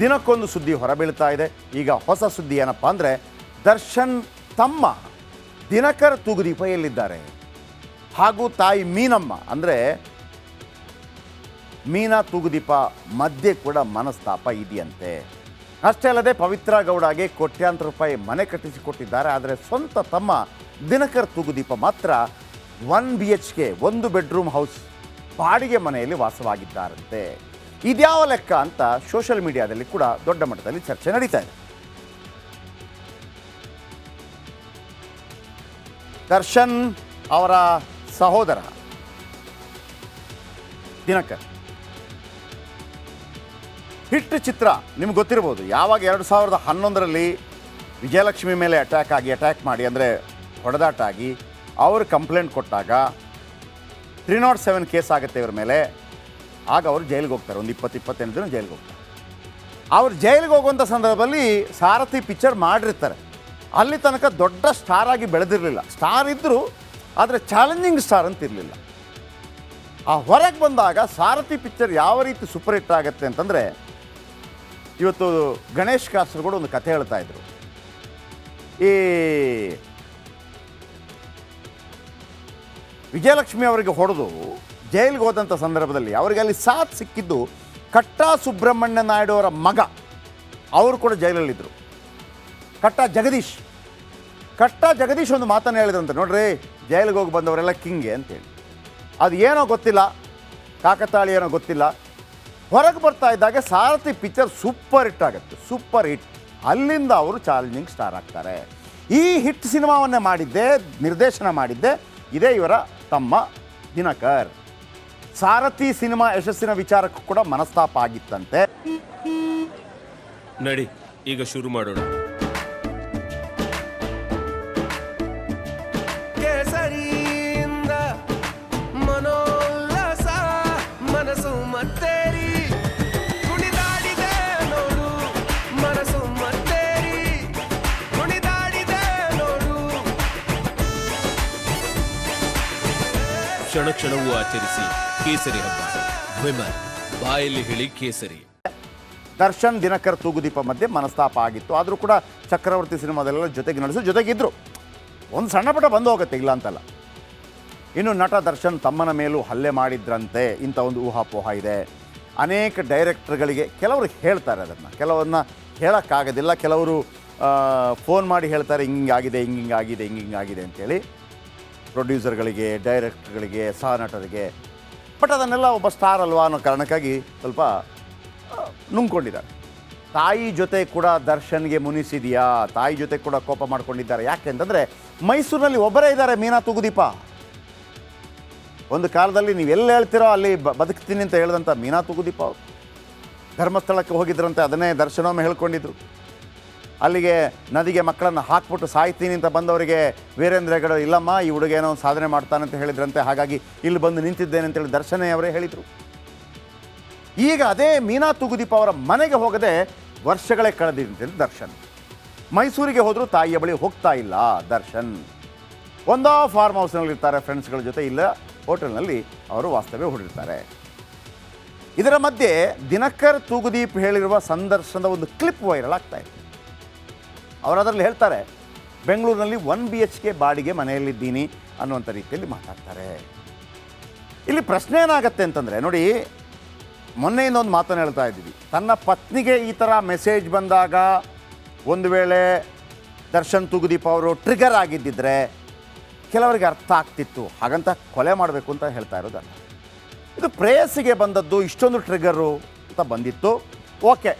ದಿನಕ್ಕೊಂದು ಸುದ್ದಿ ಹೊರಬೀಳ್ತಾ ಇದೆ. ಈಗ ಹೊಸ ಸುದ್ದಿ ಏನಪ್ಪ ಅಂದರೆ, ದರ್ಶನ್ ತಮ್ಮ ದಿನಕರ್ ತೂಗುದೀಪ ಎಲ್ಲಿದ್ದಾರೆ ಹಾಗೂ ತಾಯಿ ಮೀನಮ್ಮ ಅಂದರೆ, ಮೀನಾ ತೂಗುದೀಪ ಮಧ್ಯೆ ಕೂಡ ಮನಸ್ತಾಪ ಇದೆಯಂತೆ. ಅಷ್ಟೇ ಅಲ್ಲದೆ ಪವಿತ್ರ ಗೌಡಗೆ ಕೋಟ್ಯಾಂತರ ರೂಪಾಯಿ ಮನೆ ಕಟ್ಟಿಸಿಕೊಟ್ಟಿದ್ದಾರೆ. ಆದರೆ ಸ್ವಂತ ತಮ್ಮ ದಿನಕರ್ ತೂಗುದೀಪ ಮಾತ್ರ ಒನ್ ಬಿ ಎಚ್ ಕೆ, ಒಂದು ಬೆಡ್ರೂಮ್ ಹೌಸ್, ಬಾಡಿಗೆ ಮನೆಯಲ್ಲಿ ವಾಸವಾಗಿದ್ದಾರಂತೆ. ಇದ್ಯಾವ ಲೆಕ್ಕ ಅಂತ ಸೋಷಿಯಲ್ ಮೀಡಿಯಾದಲ್ಲಿ ಕೂಡ ದೊಡ್ಡ ಮಟ್ಟದಲ್ಲಿ ಚರ್ಚೆ ನಡೀತಾ ಇದೆ. ದರ್ಶನ್ ಅವರ ಸಹೋದರ ದಿನಕರ್. ಹಿಟ್ ಚಿತ್ರ ನಿಮ್ಗೆ ಗೊತ್ತಿರ್ಬೋದು, ಯಾವಾಗ ಎರಡು ಸಾವಿರದ ಹನ್ನೊಂದರಲ್ಲಿ ವಿಜಯಲಕ್ಷ್ಮಿ ಮೇಲೆ ಅಟ್ಯಾಕ್ ಆಗಿ ಅಟ್ಯಾಕ್ ಮಾಡಿ ಅಂದರೆ ಹೊಡೆದಾಟಾಗಿ ಅವರು ಕಂಪ್ಲೇಂಟ್ ಕೊಟ್ಟಾಗ ತ್ರೀ ನಾಟ್ ಸೆವೆನ್ ಕೇಸ್ ಆಗುತ್ತೆ ಇವ್ರ ಮೇಲೆ. ಆಗ ಅವರು ಜೈಲಿಗೆ ಹೋಗ್ತಾರೆ. ಒಂದು ಇಪ್ಪತ್ತು, ಇಪ್ಪತ್ತೆಂಟು ದಿನ ಜೈಲಿಗೆ ಹೋಗ್ತಾರೆ. ಅವ್ರು ಜೈಲಿಗೆ ಹೋಗುವಂಥ ಸಂದರ್ಭದಲ್ಲಿ ಸಾರಥಿ ಪಿಕ್ಚರ್ ಮಾಡಿರ್ತಾರೆ. ಅಲ್ಲಿ ತನಕ ದೊಡ್ಡ ಸ್ಟಾರ್ ಆಗಿ ಬೆಳೆದಿರಲಿಲ್ಲ. ಸ್ಟಾರ್ ಇದ್ದರೂ ಆದರೆ ಚಾಲೆಂಜಿಂಗ್ ಸ್ಟಾರ್ ಅಂತ ಇರಲಿಲ್ಲ. ಆ ಹೊರಗೆ ಬಂದಾಗ ಸಾರಥಿ ಪಿಕ್ಚರ್ ಯಾವ ರೀತಿ ಸೂಪರ್ ಹಿಟ್ ಆಗುತ್ತೆ ಅಂತಂದರೆ, ಇವತ್ತು ಗಣೇಶ್ ಕೂಡ ಒಂದು ಕಥೆ ಹೇಳ್ತಾ ಇದ್ರು. ಈ ವಿಜಯಲಕ್ಷ್ಮಿ ಅವರಿಗೆ ಹೊಡೆದು ಜೈಲಿಗೆ ಹೋದಂಥ ಸಂದರ್ಭದಲ್ಲಿ ಅವರಿಗೆ ಅಲ್ಲಿ ಸಾಥ್ ಸಿಕ್ಕಿದ್ದು ಕಟ್ಟಾ ಸುಬ್ರಹ್ಮಣ್ಯ ನಾಯ್ಡು ಅವರ ಮಗ. ಅವರು ಕೂಡ ಜೈಲಲ್ಲಿದ್ದರು ಕಟ್ಟಾ ಜಗದೀಶ್. ಕಟ್ಟ ಜಗದೀಶ್ ಒಂದು ಮಾತನ್ನು ಹೇಳಿದ್ರಂತೆ. ನೋಡ್ರಿ, ಜೈಲಿಗೆ ಹೋಗಿ ಬಂದವರೆಲ್ಲ ಕಿಂಗೆ ಅಂತೇಳಿ. ಅದು ಏನೋ ಗೊತ್ತಿಲ್ಲ ಕಾಕತಾಳಿ ಏನೋ ಗೊತ್ತಿಲ್ಲ. ಹೊರಗೆ ಬರ್ತಾ ಇದ್ದಾಗ ಸಾರಥಿ ಪಿಕ್ಚರ್ ಸೂಪರ್ ಹಿಟ್ ಆಗುತ್ತೆ, ಸೂಪರ್ ಹಿಟ್. ಅಲ್ಲಿಂದ ಅವರು ಚಾಲೆಂಜಿಂಗ್ ಸ್ಟಾರ್ ಆಗ್ತಾರೆ. ಈ ಹಿಟ್ ಸಿನಿಮಾವನ್ನೇ ಮಾಡಿದ್ದೆ, ನಿರ್ದೇಶನ ಮಾಡಿದ್ದೆ, ಇದೇ ಇವರ ತಮ್ಮ ದಿನಕರ್. ಸಾರಥಿ ಸಿನಿಮಾ ಯಶಸ್ಸಿನ ವಿಚಾರಕ್ಕೂ ಕೂಡ ಮನಸ್ತಾಪ ಆಗಿತ್ತಂತೆ. ನಡಿ ಈಗ ಶುರು ಮಾಡೋಣ. ಕ್ಷಣ ಕ್ಷಣವೂ ಆಚರಿಸಿ ಕೇಸರಿ ಹಬ್ಬ. ವಿಮಲ್, ಬಾಯಲ್ಲಿ ಹೇಳಿ ಕೇಸರಿ. ದರ್ಶನ್ ದಿನಕರ್ ತೂಗುದೀಪ ಮಧ್ಯೆ ಮನಸ್ತಾಪ ಆಗಿತ್ತು. ಆದರೂ ಕೂಡ ಚಕ್ರವರ್ತಿ ಸಿನಿಮಾದಲ್ಲೆಲ್ಲ ಜೊತೆಗೆ ನಡೆಸಿ, ಜೊತೆಗಿದ್ರು. ಒಂದು ಸಣ್ಣ ಪುಟ್ಟ ಬಂದು ಹೋಗುತ್ತೆ, ಇಲ್ಲ ಅಂತಲ್ಲ. ಇನ್ನು ನಟ ದರ್ಶನ್ ತಮ್ಮನ ಮೇಲೂ ಹಲ್ಲೆ ಮಾಡಿದ್ರಂತೆ. ಇಂಥ ಒಂದು ಊಹಾಪೋಹ ಇದೆ. ಅನೇಕ ಡೈರೆಕ್ಟರ್ಗಳಿಗೆ ಕೆಲವರು ಹೇಳ್ತಾರೆ ಅದನ್ನು. ಕೆಲವನ್ನ ಹೇಳೋಕ್ಕಾಗೋದಿಲ್ಲ. ಕೆಲವರು ಫೋನ್ ಮಾಡಿ ಹೇಳ್ತಾರೆ ಹಿಂಗಾಗಿದೆ ಹಿಂಗಿಂಗಾಗಿದೆ ಹಿಂಗಿಂಗಾಗಿದೆ ಅಂತೇಳಿ. ಪ್ರೊಡ್ಯೂಸರ್ಗಳಿಗೆ ಡೈರೆಕ್ಟರ್ಗಳಿಗೆ ಸಹ ನಟರಿಗೆ. ಬಟ್ ಅದನ್ನೆಲ್ಲ ಒಬ್ಬ ಸ್ಟಾರ್ ಅಲ್ವಾ ಅನ್ನೋ ಕಾರಣಕ್ಕಾಗಿ ಸ್ವಲ್ಪ ನುಂಗ್ಕೊಂಡಿದ್ದಾರೆ. ತಾಯಿ ಜೊತೆ ಕೂಡ ದರ್ಶನ್ಗೆ ಮುನಿಸಿದೆಯಾ? ತಾಯಿ ಜೊತೆ ಕೂಡ ಕೋಪ ಮಾಡ್ಕೊಂಡಿದ್ದಾರೆ. ಯಾಕೆ ಅಂತಂದರೆ ಮೈಸೂರಿನಲ್ಲಿ ಒಬ್ಬರೇ ಇದ್ದಾರೆ, ಮೀನಾ ತೂಗುದೀಪ. ಒಂದು ಕಾಲದಲ್ಲಿ ನೀವು ಎಲ್ಲಿ ಹೇಳ್ತೀರೋ ಅಲ್ಲಿ ಬದುಕ್ತೀನಿ ಅಂತ ಹೇಳಿದಂಥ ಮೀನಾ ತೂಗುದೀಪ ಅವರು. ಧರ್ಮಸ್ಥಳಕ್ಕೆ ಹೋಗಿದ್ರಂತೆ, ಅದನ್ನೇ ದರ್ಶನವನ್ನು ಹೇಳ್ಕೊಂಡಿದ್ರು. ಅಲ್ಲಿಗೆ ನದಿಗೆ ಮಕ್ಕಳನ್ನು ಹಾಕ್ಬಿಟ್ಟು ಸಾಯ್ತೀನಿ ಅಂತ ಬಂದವರಿಗೆ ವೀರೇಂದ್ರ ಇಲ್ಲಮ್ಮ, ಈ ಹುಡುಗ ಏನೋ ಒಂದು ಸಾಧನೆ ಮಾಡ್ತಾನೆ ಅಂತ ಹೇಳಿದ್ರಂತೆ, ಹಾಗಾಗಿ ಇಲ್ಲಿ ಬಂದು ನಿಂತಿದ್ದೇನೆ ಅಂತೇಳಿ ದರ್ಶನೇ ಅವರೇ ಹೇಳಿದರು. ಈಗ ಅದೇ ಮೀನಾ ತುಗುದೀಪ ಅವರ ಮನೆಗೆ ಹೋಗದೆ ವರ್ಷಗಳೇ ಕಳೆದಿದ್ದಂತೆ ದರ್ಶನ್. ಮೈಸೂರಿಗೆ ಹೋದರೂ ತಾಯಿಯ ಬಳಿ ಹೋಗ್ತಾ ಇಲ್ಲ ದರ್ಶನ್. ಒಂದೋ ಫಾರ್ಮ್ ಹೌಸ್ನಲ್ಲಿ ಇರ್ತಾರೆ ಫ್ರೆಂಡ್ಸ್ಗಳ ಜೊತೆ, ಇಲ್ಲ ಹೋಟೆಲ್ನಲ್ಲಿ ಅವರು ವಾಸ್ತವ್ಯ ಹೊಡಿರ್ತಾರೆ. ಇದರ ಮಧ್ಯೆ ದಿನಕರ್ ತೂಗುದೀಪ್ ಹೇಳಿರುವ ಸಂದರ್ಶನದ ಒಂದು ಕ್ಲಿಪ್ ವೈರಲ್ ಆಗ್ತಾ ಇದೆ ಅವರು ಅದರಲ್ಲಿ ಹೇಳ್ತಾರೆ, ಬೆಂಗಳೂರಿನಲ್ಲಿ ಒನ್ ಬಿ ಎಚ್ ಕೆ ಬಾಡಿಗೆ ಮನೆಯಲ್ಲಿದ್ದೀನಿ ಅನ್ನುವಂಥ ರೀತಿಯಲ್ಲಿ ಮಾತಾಡ್ತಾರೆ. ಇಲ್ಲಿ ಪ್ರಶ್ನೆ ಏನಾಗತ್ತೆ ಅಂತಂದರೆ, ನೋಡಿ ಮೊನ್ನೆಯಿಂದ ಒಂದು ಮಾತನ್ನು ಹೇಳ್ತಾ ಇದ್ದೀವಿ. ತನ್ನ ಪತ್ನಿಗೆ ಈ ಥರ ಮೆಸೇಜ್ ಬಂದಾಗ ಒಂದು ವೇಳೆ ದರ್ಶನ್ ತುಗುದೀಪ್ ಅವರು ಟ್ರಿಗರ್ ಆಗಿದ್ದಿದ್ರೆ ಕೆಲವರಿಗೆ ಅರ್ಥ ಆಗ್ತಿತ್ತು. ಹಾಗಂತ ಕೊಲೆ ಮಾಡಬೇಕು ಅಂತ ಹೇಳ್ತಾ ಇರೋದಲ್ಲ ಇದು ಪ್ರೇಯಸಿಗೆ ಬಂದದ್ದು ಇಷ್ಟೊಂದು ಟ್ರಿಗರು ಅಂತ ಬಂದಿತ್ತು. ಓಕೆ,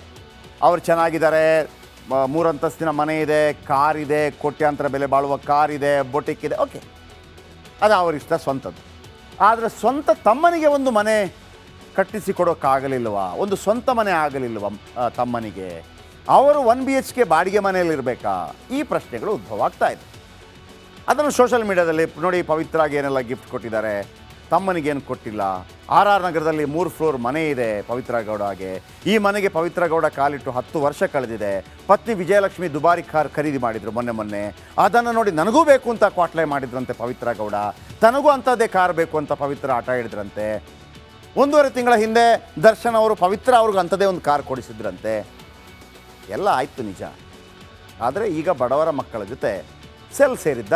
ಅವ್ರು ಚೆನ್ನಾಗಿದ್ದಾರೆ ಮೂರಂತಸ್ತಿನ ಮನೆ ಇದೆ, ಕಾರ್ ಇದೆ, ಕೋಟ್ಯಾಂತರ ಬೆಲೆ ಬಾಳುವ ಕಾರ್ ಇದೆ ಬೊಟಿಕ್ ಇದೆ ಓಕೆ ಅದು ಅವರಿಷ್ಟ ಸ್ವಂತದ್ದು. ಆದರೆ ಸ್ವಂತ ತಮ್ಮನಿಗೆ ಒಂದು ಮನೆ ಕಟ್ಟಿಸಿ ಕೊಡೋಕ್ಕಾಗಲಿಲ್ವಾ ಒಂದು ಸ್ವಂತ ಮನೆ ಆಗಲಿಲ್ವ ತಮ್ಮನಿಗೆ? ಅವರು ಒನ್ ಬಿ ಎಚ್ ಕೆ ಬಾಡಿಗೆ ಮನೆಯಲ್ಲಿರಬೇಕಾ? ಈ ಪ್ರಶ್ನೆಗಳು ಉದ್ಭವ ಆಗ್ತಾ ಇದೆ. ಅದನ್ನು ಸೋಷಿಯಲ್ ಮೀಡಿಯಾದಲ್ಲಿ ನೋಡಿ ಪವಿತ್ರಾಗಿ ಏನೆಲ್ಲ ಗಿಫ್ಟ್ ಕೊಟ್ಟಿದ್ದಾರೆ. ತಮ್ಮನಿಗೇನು ಕೊಟ್ಟಿಲ್ಲ. ಆರ್ ಆರ್ ನಗರದಲ್ಲಿ ಮೂರು ಫ್ಲೋರ್ ಮನೆ ಇದೆ ಪವಿತ್ರ ಹಾಗೆ ಈ ಮನೆಗೆ ಪವಿತ್ರ ಗೌಡ ಕಾಲಿಟ್ಟು ಹತ್ತು ವರ್ಷ ಕಳೆದಿದೆ. ಪತ್ನಿ ವಿಜಯಲಕ್ಷ್ಮಿ ದುಬಾರಿ ಕಾರ್ ಖರೀದಿ ಮಾಡಿದ್ರು ಮೊನ್ನೆ ಮೊನ್ನೆ. ಅದನ್ನು ನೋಡಿ ನನಗೂ ಬೇಕು ಅಂತ ಕ್ವಾಟ್ಲೆ ಮಾಡಿದ್ರಂತೆ ಪವಿತ್ರ ಗೌಡ ತನಗೂ ಅಂಥದ್ದೇ ಕಾರ್ ಬೇಕು ಅಂತ ಪವಿತ್ರ ಆಟ ಹಿಡಿದ್ರಂತೆ. ಒಂದೂವರೆ ತಿಂಗಳ ಹಿಂದೆ ದರ್ಶನ್ ಅವರು ಪವಿತ್ರ ಅವ್ರಿಗೆ ಅಂಥದ್ದೇ ಒಂದು ಕಾರ್ ಕೊಡಿಸಿದ್ರಂತೆ. ಎಲ್ಲ ಆಯಿತು ನಿಜ. ಆದರೆ ಈಗ ಬಡವರ ಮಕ್ಕಳ ಜೊತೆ ಸೆಲ್ ಸೇರಿದ್ದ